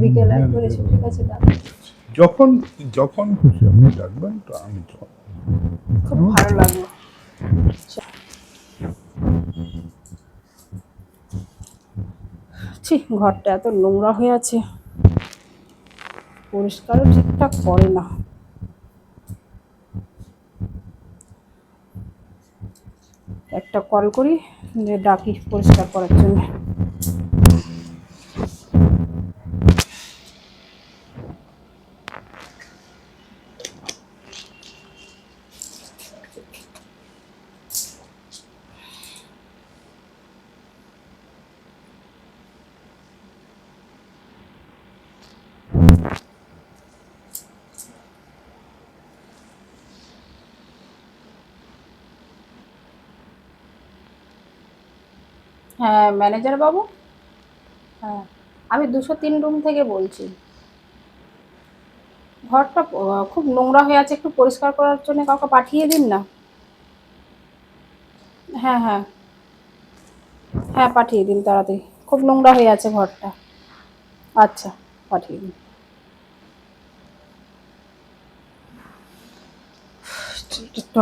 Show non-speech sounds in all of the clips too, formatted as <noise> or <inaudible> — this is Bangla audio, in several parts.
বিকেলে একবার ঠিক আছে ডাক যখন যখন খুশি আপনি ডাকবেন তো আমি তো খুব ভালো লাগল। ছি ঘরটা এত নোংরা হয়ে আছে। পরিষ্কারও ঠিকঠাক করে না। একটা কল করি যে ডাকি পরিষ্কার করার জন্য। হ্যাঁ ম্যানেজার বাবু? হ্যাঁ আমি দুশো তিন রুম থেকে বলছি। ঘরটা খুব নোংরা হয়ে আছে, একটু পরিষ্কার করার জন্য কাউকে পাঠিয়ে দিন না। হ্যাঁ হ্যাঁ। হ্যাঁ পাঠিয়ে দিন তাড়াতাড়ি। খুব নোংরা হয়ে আছে ঘরটা। আচ্ছা পাঠিয়ে দিন। একটু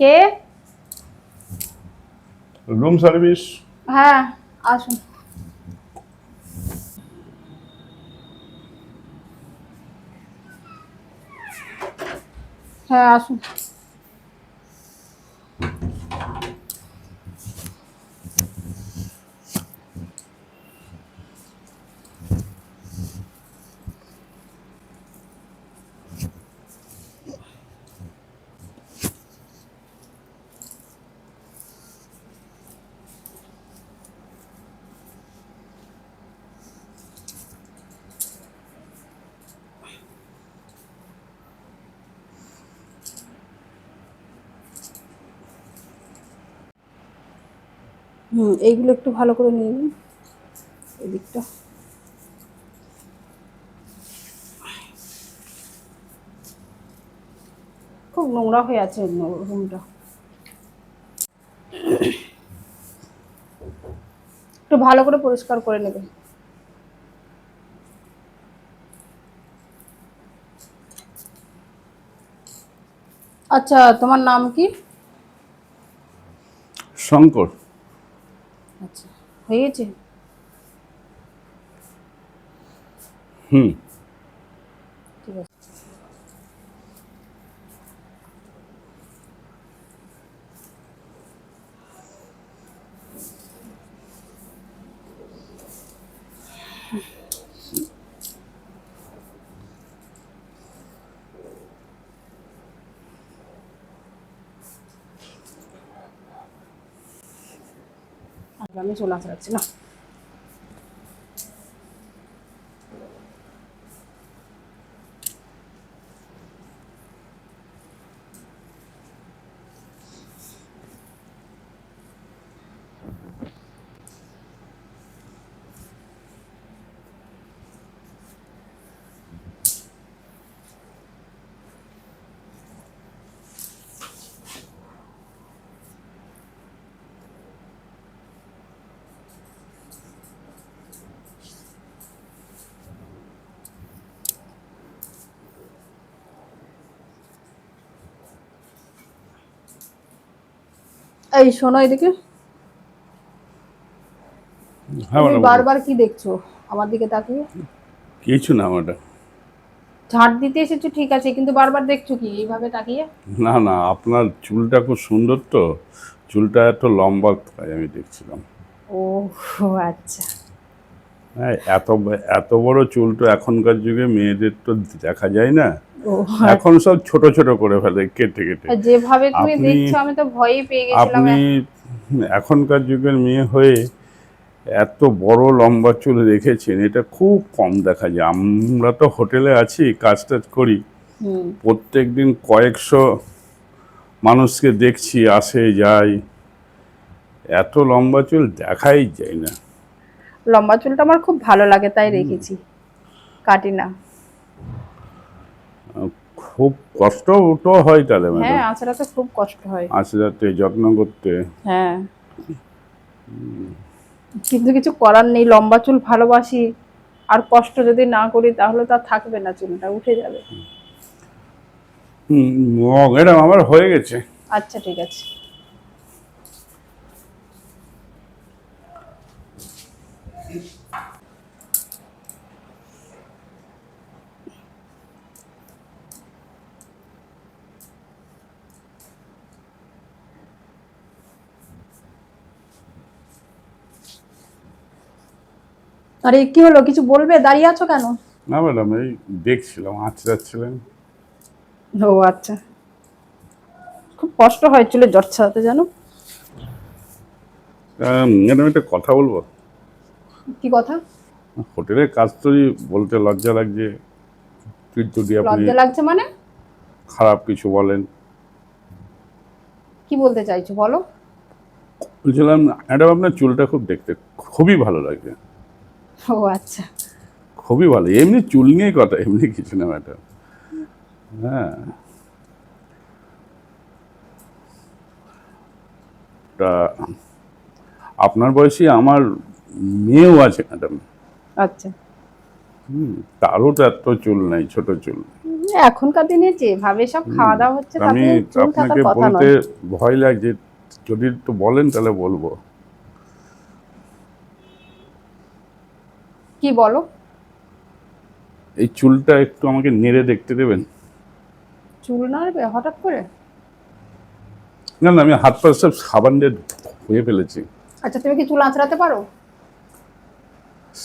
কে? রুম সার্ভিস হ্যাঁ আসুন। হ্যাঁ আসুন। হুম, এইগুলো একটু ভালো করে নিয়ে নিন। এদিকটা। খুব নোংরা হয়ে আছে রুমটা। একটু ভালো করে পরিষ্কার করে নেবেন। আচ্ছা তোমার নাম কি? শঙ্কর। আচ্ছা হয়ে গেছে হুম ঠিক আছে আগে আমি চলে এই শোনো এদিকে। হ্যাঁ তুমি বারবার কি দেখছ? আমার দিকে তাকিয়ে? কিছু না ম্যাডাম ঝাঁট দিতে এসেছ ঠিক আছে কিন্তু বারবার দেখছ কি? এইভাবে তাকিয়ে? না না আপনার চুলটা খুব সুন্দর তো। চুলটা এত লম্বা তাই আমি দেখছিলাম। ও আচ্ছা। হ্যাঁ এত এত বড় চুল তো এখনকার যুগে মেয়েদের তো দেখা যায় না। এখন সব ছোট ছোট করে ফেলে কেটে কেটে। যেভাবে তুমি আপনি- দেখছ আমি তো ভয়ই পেয়ে গেছিলাম। আপনি এখনকার যুগের মেয়ে হয়ে এত বড় লম্বা চুল রেখেছেন এটা খুব কম দেখা যায়। আমরা তো হোটেলে আছি কাজ টাজ করি। প্রত্যেক দিন কয়েকশো মানুষকে দেখছি আসে যায়। এত লম্বা চুল দেখাই যায় না। লম্বা চুলটা আমার খুব ভালো লাগে তাই রেখেছি। কাটি না। খুব কষ্ট তো হয় তাহলে হ্যাঁ ম্যাডাম আঁচড়া তো খুব কষ্ট হয়। আশরাতে যত্ন করতে? হ্যাঁ। কিন্তু কিছু করার নেই লম্বা চুল ভালোবাসি। আর কষ্ট যদি না করি তাহলে তো থাকবে না চুলটা উঠে যাবে। হুম, ম্যাডাম আমার হয়ে গেছে। আচ্ছা ঠিক আছে। আরে কি হলো? কিছু বলবে? দাঁড়িয়ে আছো কেন? না ম্যাডাম এই দেখছিলাম আঁচড়াচ্ছিলেন ও আচ্ছা। খুব কষ্ট হয় চুলে জট ছাড়াতে জানো? ম্যাডাম একটা কথা বলব? কি কথা? হোটেলের কাজ তো বলতে লজ্জা লাগছে। তুই যদি আপনি লজ্জা লাগছে মানে? খারাপ কিছু বলেন। কি বলতে চাইছো বলো? বলছিলাম ম্যাডাম আপনার চুলটা খুব দেখতে খুবই ভালো লাগে। ও আচ্ছা। খুবই ভালো। এমনি চুল নিয়ে কথা এমনি কিছু না ম্যাডাম হ্যাঁ। তা আপনার বয়সী আমার মেয়েও আছে ম্যাডাম আচ্ছা। হুম তারও তো এত চুল নাই ছোট চুল। এখনকার দিনে যেভাবে সব খাওয়া দাওয়া হচ্ছে আমি আপনাকে বলতে ভয় লাগছে যদি একটু বলেন তাহলে বলব। কি বলো? এই চুলটা একটু আমাকে নেড়ে দেখতে দেবেন। চুল নাড়বে? হঠাৎ করে? না না আমি হাত পা সব সাবান দিয়ে ধুয়ে ফেলেছি। আচ্ছা তুমি কি চুল আঁচড়াতে পারো?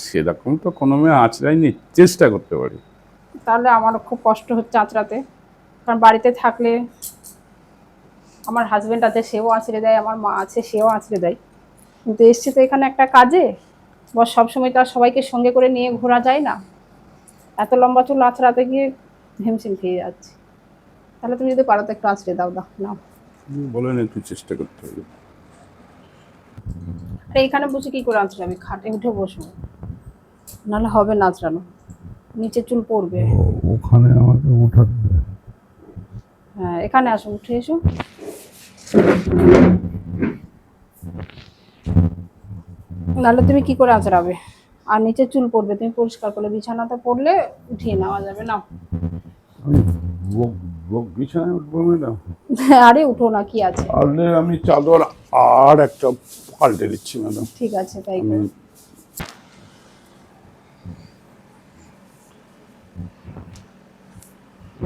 সেরকম তো কোনো মেয়ে আঁচড়াইনি চেষ্টা করতে পারি। তাহলে আমার খুব কষ্ট হচ্ছে আঁচড়াতে। কারণ বাড়িতে থাকলে আমার হাজবেন্ড আছে সেও আঁচড়ে দেয় আমার মা আছে সেও আঁচড়ে দেয়। কিন্তু এসছে তো এখানে একটা কাজে। বা সবসময় তো আর সবাইকে সঙ্গে করে নিয়ে ঘোরা যায় না। এত লম্বা চুল আঁচড়াতে গিয়ে হিমশিম খেয়ে যাচ্ছে। তাহলে তুমি যদি পারো তো একটু আঁচড়ে দাও দাও নাও। বলেন একটু চেষ্টা করতে হবে। আরে এখানে বসে কি করে আঁচড়াবে খাটে উঠে বসবো। নাহলে হবে না আঁচড়ানো নিচে চুল পড়বে। ওখানে আমাকে উঠাতে হ্যাঁ এখানে আসো উঠে এসো। নাহলে তুমি কি করে আঁচড়াবে? আর নিচে চুল পড়বে তুমি পরিষ্কার করলে বিছানাতে পড়লে উঠিয়ে নেওয়া যাবে না। বিছানায় উঠবো ম্যাডাম <laughs> আরে উঠো না কি আছে? তাহলে আমি চাদর আর একটা পাল্টে দিচ্ছি ম্যাডাম। ঠিক আছে তাই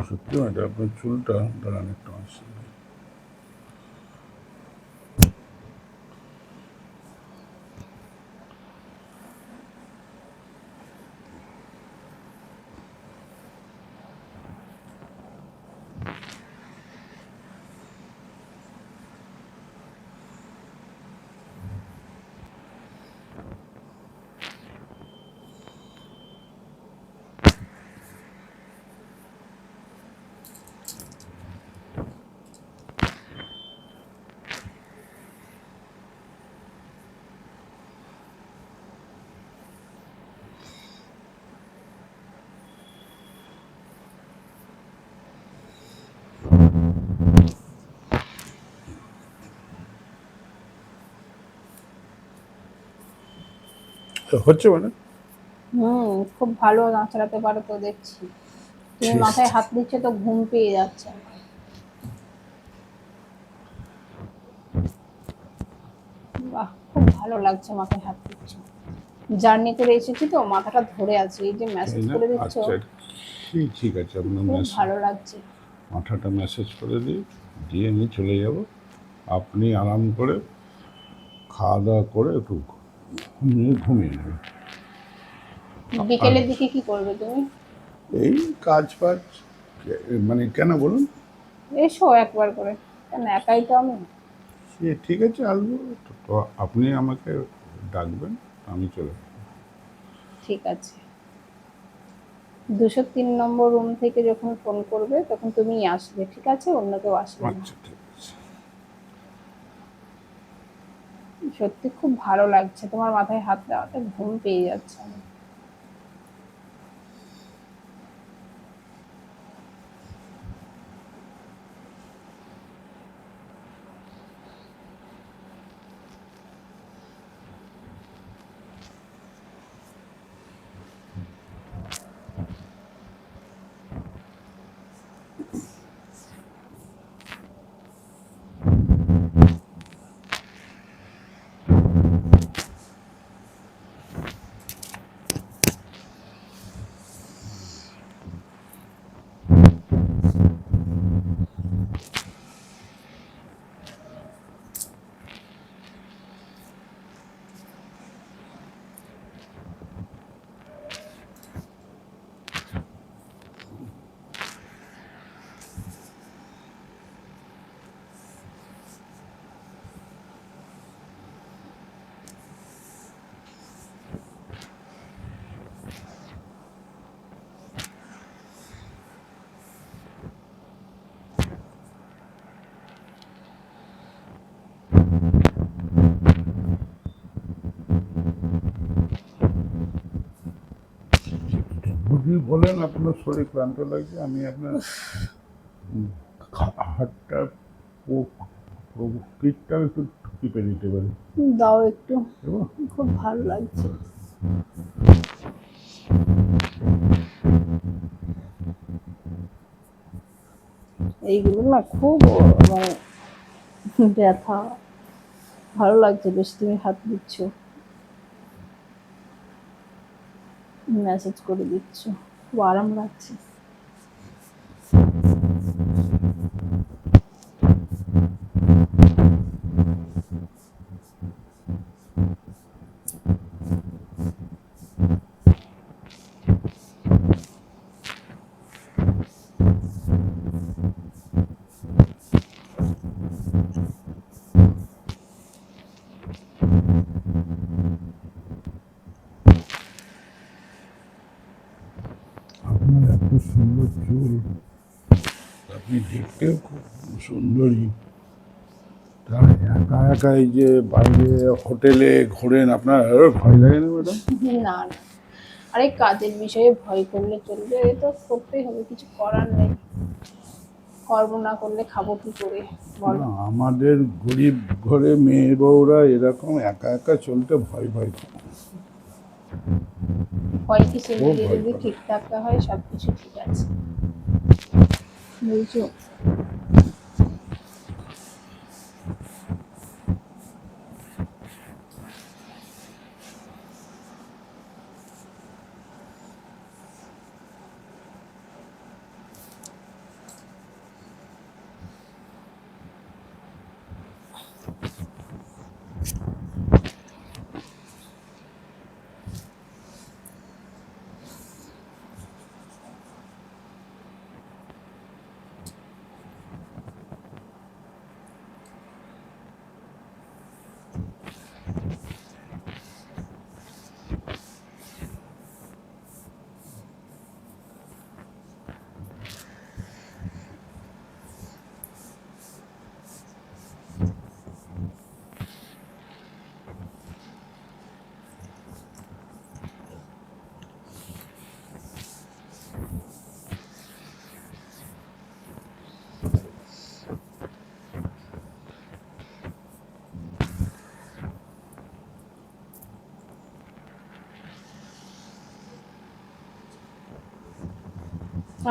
সত্যি ম্যাডাম আপনার চুলটা দাঁড়ান একটু আসছে হচ্ছে মানে? হুম খুব ভালো নাচড়াতে পারো তো দেখছি। তুমি মাথায় হাত দিচ্ছে তো ঘুম পেয়ে যাচ্ছে। বাহ খুব ভালো লাগছে মাথায় হাত দিচ্ছ। জার্নি করে এসেছি তো মাথাটা ধরে আছে এই যে মেসেজ করে দিচ্ছ। আচ্ছা ঠিক আছে আপনার মেসেজ ভালো লাগছে। মাথাটা মেসেজ করে দিই দিয়ে আমি চলে যাব। আপনি আরাম করে খাওয়া দাওয়া করে একটু ঘুমিয়ে ঘুমিয়ে নেবেন বিকেলের দিকে কি করবে তুমি? এই কাজ ফাজ মানে কেন বলুন? এসো একবার করে। কেন একাই তো আমি? সে ঠিক আছে আসব। তো আপনি আমাকে ডাকবেন আমি চলে যাব। ঠিক আছে। দুশো তিন নম্বর রুম থেকে যখন ফোন করবে তখন তুমি আসবে ঠিক আছে? অন্য কেউ আসবে আচ্ছা ঠিক আছে সত্যি খুব ভালো লাগছে। তোমার মাথায় হাত দেওয়াতে ঘুম পেয়ে যাচ্ছে। যদি বলেন আপনার শরীর ক্লান্ত লাগছে আমি আপনার হাতটা পিঠটা একটু টিপে দিতে পারি। দাও একটু। খুব ভালো লাগছে। এইগুলো না খুব মানে ব্যথা। ভালো লাগছে বেশ তুমি হাত দিচ্ছ। মেসেজ করে দিচ্ছ। খুব আরাম লাগছে দেখতেও খুব সুন্দরী। তা একা একা এই যে বাইরে হোটেলে ঘোরেন আপনার ভয় লাগে না ম্যাডাম? না আরে কাজের বিষয়ে ভয় করলে চলবে এ তো করতেই হবে কিছু করার নেই। কর্ম না করলে খাব কি করে? বলো। না, আমাদের গরিব ঘরে মেয়ে বউরা এরকম একা একা চলতে ভয় ভয় করে। ভয় কিছু ও ভয় যদি করে। ঠিক থাকতে হয় সব কিছু ঠিক আছে। 没救。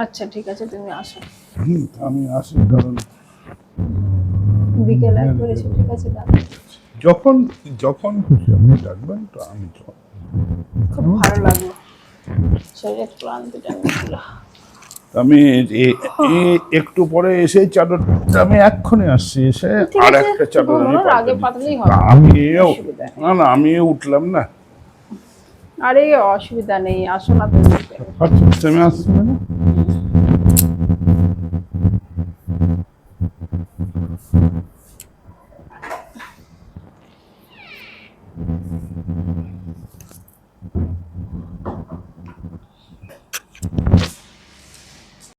আচ্ছা ঠিক আছে তুমি আসো। হুম, আমি আসি কারণ বিকেল একবার এসো ঠিক আছে যখন যখন খুশি আপনি ডাকবেন তো আমি খুব ভালো লাগল। শরীরের ক্লান্তিটা মিটলো আমি একটু পরে এসে চাদরটা আমি এক্ষুনি আসছি এসে আর একটা চাদর আমি আগে পাতলেই। হবে। আমি না না আমি উঠলাম না। আরে অসুবিধা নেই আসো না তুমি। আচ্ছা তুমি আসবে না